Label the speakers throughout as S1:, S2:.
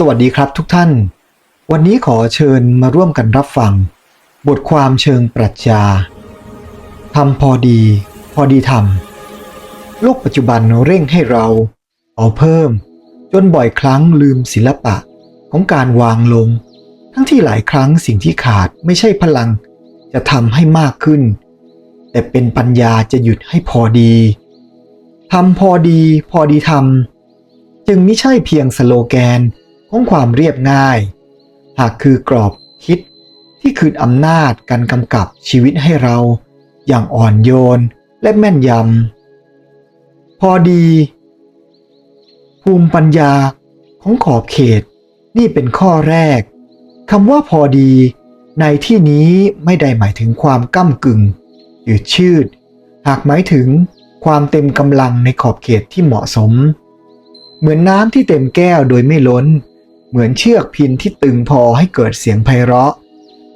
S1: สวัสดีครับทุกท่าน วันนี้ขอเชิญมาร่วมกันรับฟัง บทความเชิงปรัชญาทำพอดี พอดีทำโลกปัจจุบันเร่งให้เราเอาเพิ่ม จนบ่อยครั้งลืมศิลปะของการวางลง ทั้งที่หลายครั้งสิ่งที่ขาดไม่ใช่พลังจะทำให้มากขึ้น แต่เป็นปัญญาจะหยุดให้พอดีทำพอดี พอดีทำจึงไม่ใช่เพียงสโลแกน ของความเรียบง่าย หากคือกรอบคิดที่คืนอำนาจการกำกับชีวิตให้เรา อย่างอ่อนโยนและแม่นยำ พอดี ภูมิปัญญาของขอบเขตนี่เป็นข้อแรกคำว่าพอดี ในที่นี้ไม่ได้หมายถึงความก้ำกึ่งหรือชืด หากหมายถึงความเต็มกำลังในขอบเขตที่เหมาะสม เหมือนน้ำที่เต็มแก้วโดยไม่ล้น เหมือนเชือกพินที่ตึงพอให้เกิดเสียงไพเราะ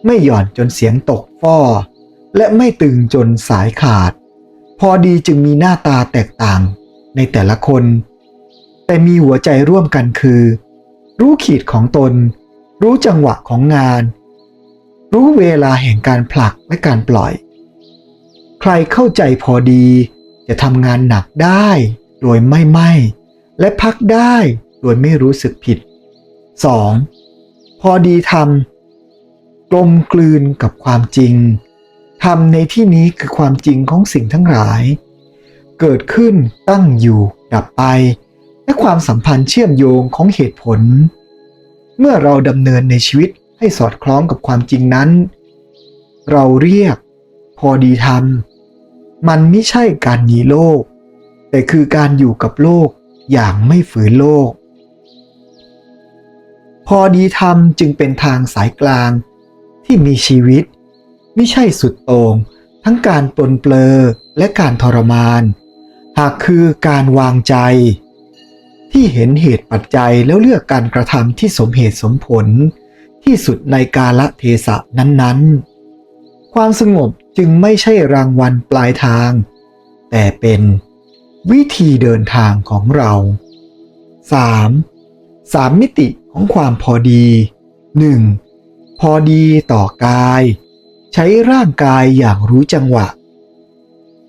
S1: ไม่หย่อนจนเสียงตกฟ้อ และไม่ตึงจนสายขาด พอดีจึงมีหน้าตาแตกต่างในแต่ละคน แต่มีหัวใจร่วมกันคือ รู้ขีดของตน รู้จังหวะของงาน รู้เวลาแห่งการผลักและการปล่อย ใครเข้าใจพอดีจะทำงานหนักได้ โดยไม่ไหม้และพักได้โดยไม่รู้สึกผิด 2. พอดีทำกลมกลืนกับความจริงทำในที่นี้คือความจริงของสิ่งทั้งหลาย เกิดขึ้นตั้งอยู่ดับไป และความสัมพันธ์เชื่อมโยงของเหตุผล เมื่อเราดำเนินในชีวิตให้สอดคล้องกับความจริงนั้น เราเรียก พอดีทำมันไม่ใช่การหนีโลก แต่คือการอยู่กับโลกอย่างไม่ฝืนโลก พอดีธรรมจึงเป็นทางสายกลางที่มีชีวิต ไม่ใช่สุดโต่งทั้งการปลนเปลอและการทรมาน หากคือการวางใจ ที่เห็นเหตุปัจจัยแล้วเลือกการกระทำที่สมเหตุสมผล ที่สุดในกาละเทศะนั้นๆ ความสงบจึงไม่ใช่รางวัลปลายทาง แต่เป็นวิธีเดินทางของเรา 3. สามมิติ ของความพอดี 1. พอดีต่อกาย ใช้ร่างกายอย่างรู้จังหวะ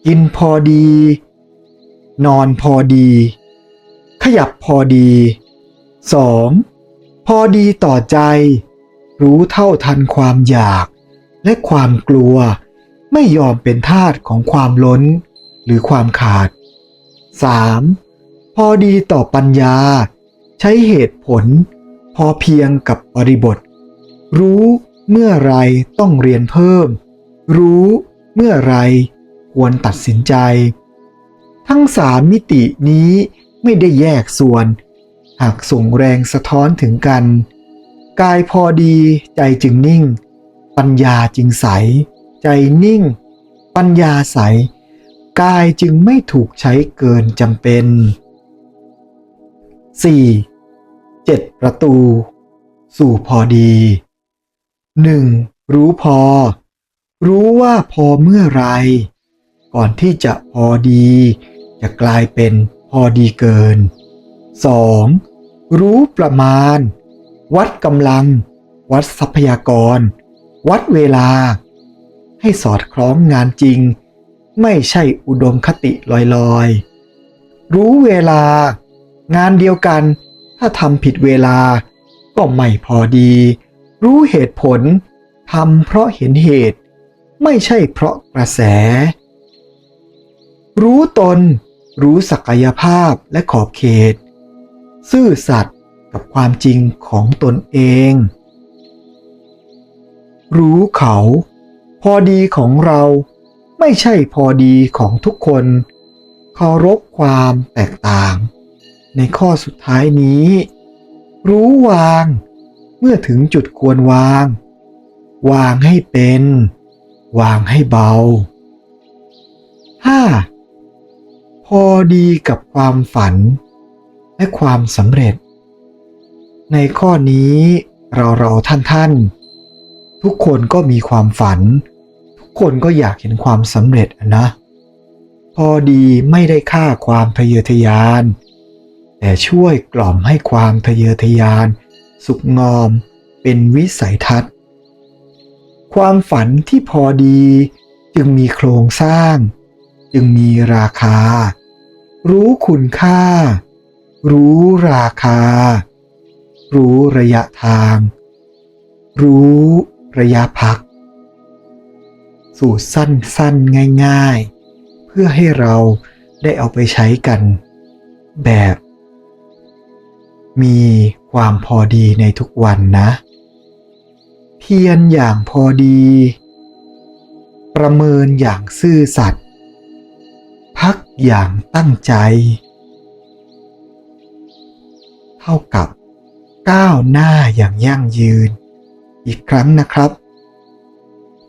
S1: กินพอดี นอนพอดี ขยับพอดี 2. พอดีต่อใจ รู้เท่าทันความอยาก และความกลัว ไม่ยอมเป็นทาสของความล้น หรือความขาด 3. พอดีต่อปัญญา ใช้เหตุผล พอเพียงกับบริบท รู้เมื่อไรต้องเรียนเพิ่ม รู้เมื่อไรควรตัดสินใจ ทั้งสามมิตินี้ไม่ได้แยกส่วน หากส่งแรงสะท้อนถึงกัน กายพอดีใจจึงนิ่ง ปัญญาจึงใส ใจนิ่ง ปัญญาใส กายจึงไม่ถูกใช้เกินจำเป็น 4. เจ็ดประตู สู่พอดี 1. รู้พอ รู้ว่าพอเมื่อไร ก่อนที่จะพอดี จะกลายเป็นพอดีเกิน 2. รู้ประมาณ วัดกำลัง วัดทรัพยากร วัดเวลา ให้สอดคล้องงานจริง ไม่ใช่อุดมคติลอยๆ รู้เวลางานเดียวกัน ถ้าทำผิดเวลา ก็ไม่พอดี รู้เหตุผลทำเพราะเห็นเหตุ ไม่ใช่เพราะกระแส รู้ตน รู้ศักยภาพและขอบเขต ซื่อสัตย์กับความจริงของตนเอง รู้เขา พอดีของเราไม่ใช่พอดีของทุกคนเคารพความแตกต่าง ในข้อสุดท้ายนี้ รู้วาง เมื่อถึงจุดควรวาง วางให้เป็น วางให้เบา 5. พอดีกับความฝัน และความสำเร็จ ในข้อนี้เราเราท่านท่านทุกคนก็มีความฝัน ทุกคนก็อยากเห็นความสำเร็จนะ พอดีไม่ได้ฆ่าความทะเยอทะยาน แต่ช่วยกล่อมให้ความทะเยอทะยาน สุขงอม เป็นวิสัยทัศน์ ความฝันที่พอดีจึงมีโครงสร้าง จึงมีราคา รู้คุณค่า รู้ราคา รู้ระยะทาง รู้ระยะพัก สูตรสั้นๆง่าย ๆ เพื่อให้เราได้เอาไปใช้กันแบบ มีความพอดีในทุกวันนะ เพียรอย่างพอดี ประเมินอย่างซื่อสัตย์พักอย่างตั้งใจ เท่ากับก้าวหน้าอย่างยั่งยืน อีกครั้งนะครับ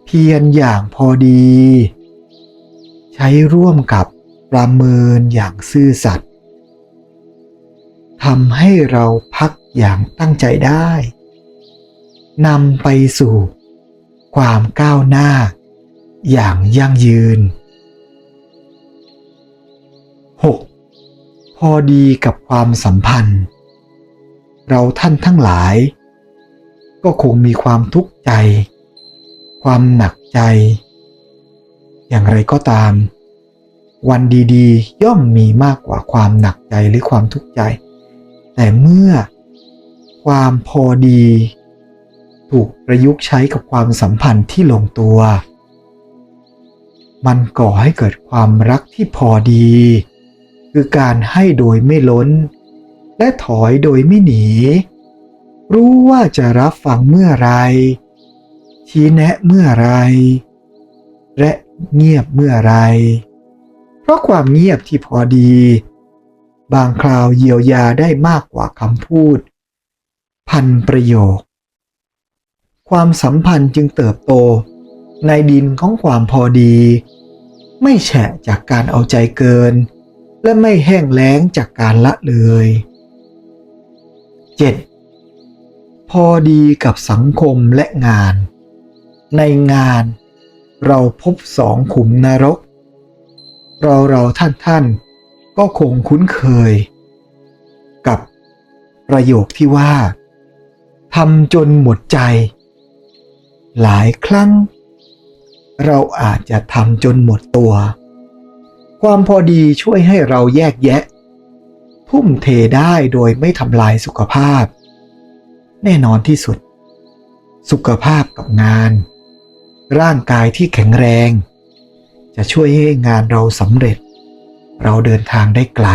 S1: เพียรอย่างพอดี ใช้ร่วมกับประเมินอย่างซื่อสัตย์ ทำให้เราพักอย่างตั้งใจได้นำไปสู่ ความก้าวหน้า อย่างยั่งยืน 6. พอดีกับความสัมพันธ์ เราท่านทั้งหลาย ก็คงมีความทุกข์ใจ ความหนักใจ อย่างไรก็ตาม วันดีๆ ย่อมมีมากกว่าความหนักใจหรือความทุกข์ใจ แต่เมื่อความพอดี ถูกประยุกต์ใช้กับความสัมพันธ์ที่ลงตัว มันก่อให้เกิดความรักที่พอดี คือการให้โดยไม่ล้น และถอยโดยไม่หนี รู้ว่าจะรับฟังเมื่อไร ชี้แนะเมื่อไร และเงียบเมื่อไร เพราะความเงียบที่พอดี บางคราวเยียวยาได้มากกว่าคำพูด พันประโยค ความสัมพันธ์จึงเติบโต ในดินของความพอดี ไม่แฉะจากการเอาใจเกิน และไม่แห้งแล้งจากการละเลย 7. พอดีกับสังคมและงาน ในงานเราพบสองขุมนรก เราเราท่านท่าน ก็คงคุ้นเคย กับประโยคที่ว่าทำจนหมดใจ หลายครั้ง เราอาจจะทำจนหมดตัว ความพอดีช่วยให้เราแยกแยะ ทุ่มเทได้โดยไม่ทำลายสุขภาพ แน่นอนที่สุด สุขภาพกับงาน ร่างกายที่แข็งแรง จะช่วยให้งานเราสำเร็จ เราเดินทางได้ไกล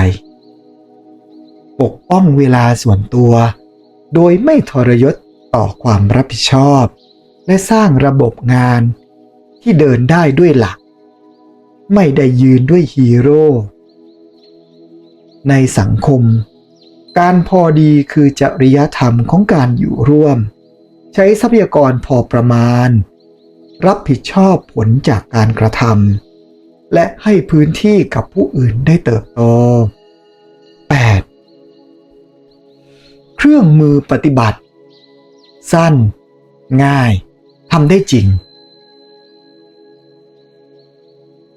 S1: ปกป้องเวลาส่วนตัว โดยไม่ทรยศต่อความรับผิดชอบ และสร้างระบบงานที่เดินได้ด้วยหลัก ไม่ได้ยืนด้วยฮีโร่ ในสังคม การพอดีคือจริยธรรมของการอยู่ร่วม ใช้ทรัพยากรพอประมาณ รับผิดชอบผลจากการกระทำ และให้พื้นที่กับผู้อื่นได้เติบโต 8. เครื่องมือปฏิบัติ สั้น ง่ายทำได้จริง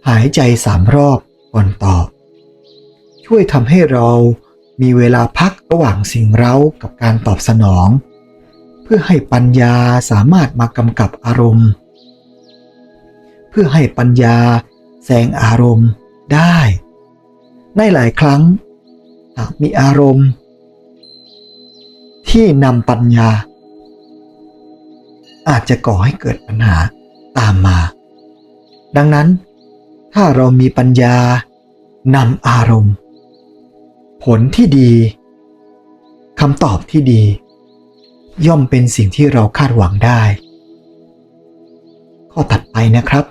S1: หายใจสามรอบก่อนตอบ ช่วยทำให้เรามีเวลาพักระหว่างสิ่งเร้ากับการตอบสนอง เพื่อให้ปัญญาสามารถมากำกับอารมณ์ เพื่อให้ปัญญา แสงอารมณ์ได้ ในหลายครั้งหากมีอารมณ์ ที่นำปัญญา อาจจะก่อให้เกิดปัญหาตามมา ดังนั้นถ้าเรามีปัญญานำอารมณ์ ผลที่ดีคำตอบที่ดี ย่อมเป็นสิ่งที่เราคาดหวังได้ ข้อถัดไปนะครับ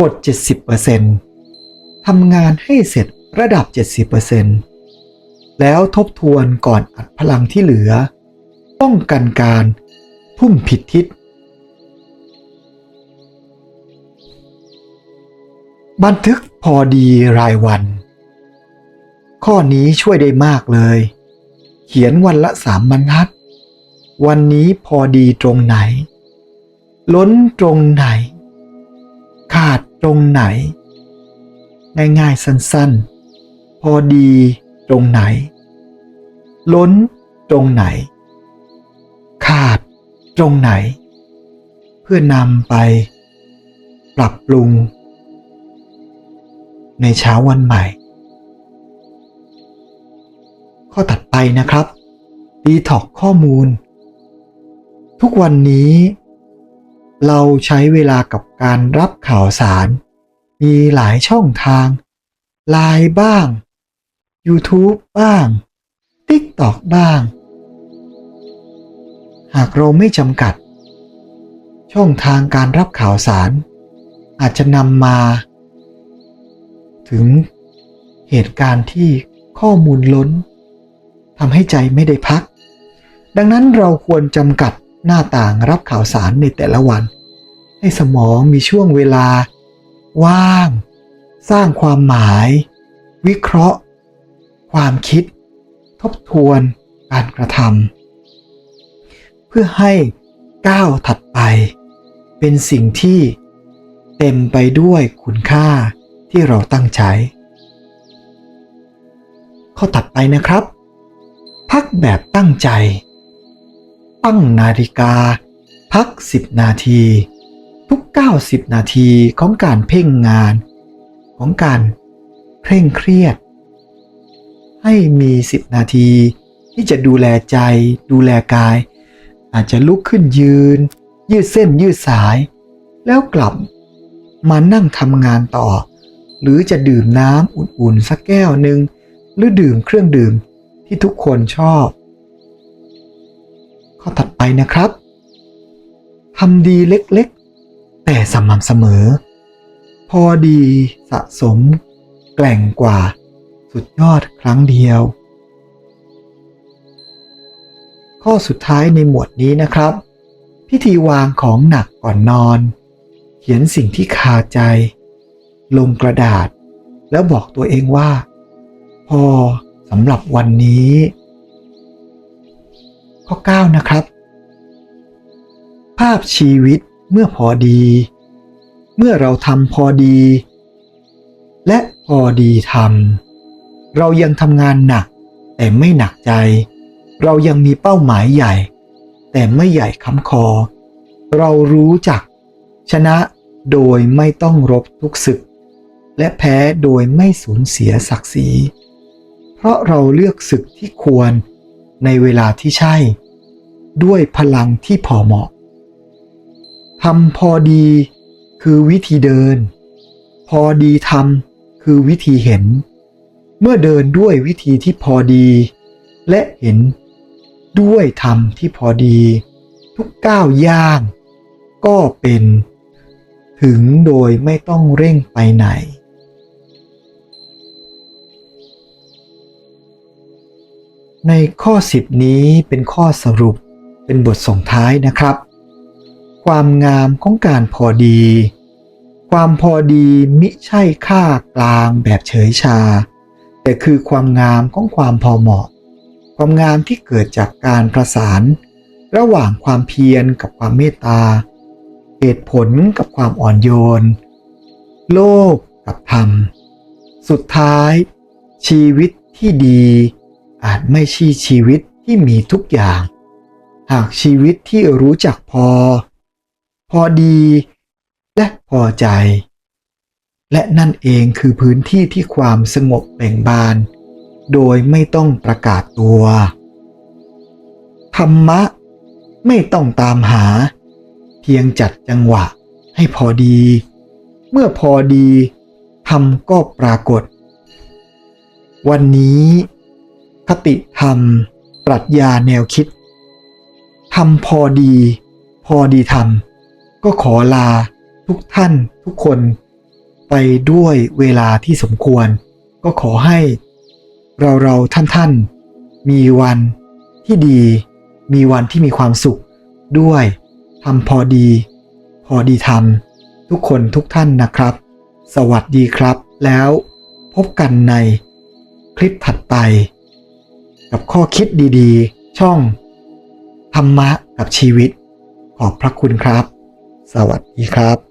S1: กด 70%ทำงานให้เสร็จระดับ 70%แล้วทบทวนก่อนอัดพลังที่เหลือ ป้องกันการพุ่มผิดทิศ บันทึกพอดีรายวัน ข้อนี้ช่วยได้มากเลย เขียนวันละสามบรรทัด วันนี้พอดีตรงไหน ล้นตรงไหน ขาด ตรงไหน ง่ายๆสั้นๆ พอดีตรงไหน ล้นตรงไหน ขาดตรงไหน เพื่อนำไป ปรับปรุง ในเช้าวันใหม่ ข้อถัดไปนะครับดีท็อกข้อมูล ทุกวันนี้ เราใช้เวลากับการรับข่าวสาร มีหลายช่องทางไลน์บ้าง YouTube บ้าง TikTok บ้าง หากเราไม่จำกัด ช่องทางการรับข่าวสาร อาจจะนำมา ถึงเหตุการณ์ที่ข้อมูลล้นทำให้ใจไม่ได้พัก ดังนั้นเราควรจำกัด หน้าต่างรับข่าวสารในแต่ละวัน ให้สมองมีช่วงเวลา ว่าง สร้างความหมาย วิเคราะห์ ความคิด ทบทวน การกระทำเพื่อให้ก้าวถัดไป เป็นสิ่งที่เต็มไปด้วยคุณค่าที่เราตั้งใจ ข้อถัดไปนะครับ พักแบบตั้งใจ ตั้งนาฬิกา พัก10นาที ทุก90นาทีของการเพ่งงาน ของการเคร่งเครียด ให้มี10นาที ที่จะดูแลใจ ดูแลกาย อาจจะลุกขึ้นยืน ยืดเส้นยืดสาย แล้วกลับมานั่งทำงานต่อ หรือจะดื่มน้ำอุ่นๆสักแก้วหนึ่งหรือดื่มเครื่องดื่มที่ทุกคนชอบ ข้อถัดไปนะครับทำดีเล็กๆ แต่สม่ำเสมอ พอดีสะสม แกล่งกว่า สุดยอดครั้งเดียว ข้อสุดท้ายในหมวดนี้นะครับ พิธีวางของหนักก่อนนอน เขียนสิ่งที่คาใจ ลงกระดาษ แล้วบอกตัวเองว่า พอสำหรับวันนี้ ข้อ 9 นะครับ ภาพชีวิตเมื่อพอดี เมื่อเราทำพอดี และพอดีทำเรายังทำงานหนัก แต่ไม่หนักใจ เรายังมีเป้าหมายใหญ่ แต่ไม่ใหญ่ค้ำคอ เรารู้จัก ชนะโดยไม่ต้องรบทุกศึก และแพ้โดยไม่สูญเสียศักดิ์ศรี เพราะเราเลือกศึกที่ควร ในเวลาที่ใช่ ด้วยพลังที่พอเหมาะทำพอดีคือวิธีเดิน พอดีทำคือวิธีเห็น เมื่อเดินด้วยวิธีที่พอดี และเห็นด้วยธรรมที่พอดี ทุกก้าวย่าง ก็เป็น ถึงโดยไม่ต้องเร่งไปไหน ในข้อ 10 นี้เป็นข้อสรุปเป็นบทส่งท้ายนะครับ ความงามของการพอดี ความพอดีมิใช่ค่ากลางแบบเฉยชา แต่คือความงามของความพอเหมาะ ความงามที่เกิดจากการประสาน ระหว่างความเพียรกับความเมตตา เหตุผลกับความอ่อนโยน โลภกับธรรม สุดท้าย ชีวิตที่ดี อาจไม่ใช่ชีวิตที่มีทุกอย่าง หากชีวิตที่รู้จักพอ พอดี และพอใจ และนั่นเองคือพื้นที่ที่ความสงบเบ่งบาน โดยไม่ต้องประกาศตัว ธรรมะไม่ต้องตามหา เพียงจัดจังหวะให้พอดี เมื่อพอดีธรรมก็ปรากฏ วันนี้ คติธรรม ปรัชญาแนวคิดทำพอดี พอดีทำก็ขอลาทุกท่านทุกคน ไปด้วยเวลาที่สมควร ก็ขอให้เราเราท่านท่านมีวันที่ดี มีวันที่มีความสุข ด้วยทำพอดี พอดีทำทุกคนทุกท่านนะครับ สวัสดีครับ แล้วพบกันในคลิปถัดไป กับข้อคิดดีๆ ช่อง ธรรมะกับชีวิต ขอบพระคุณครับ สวัสดีครับ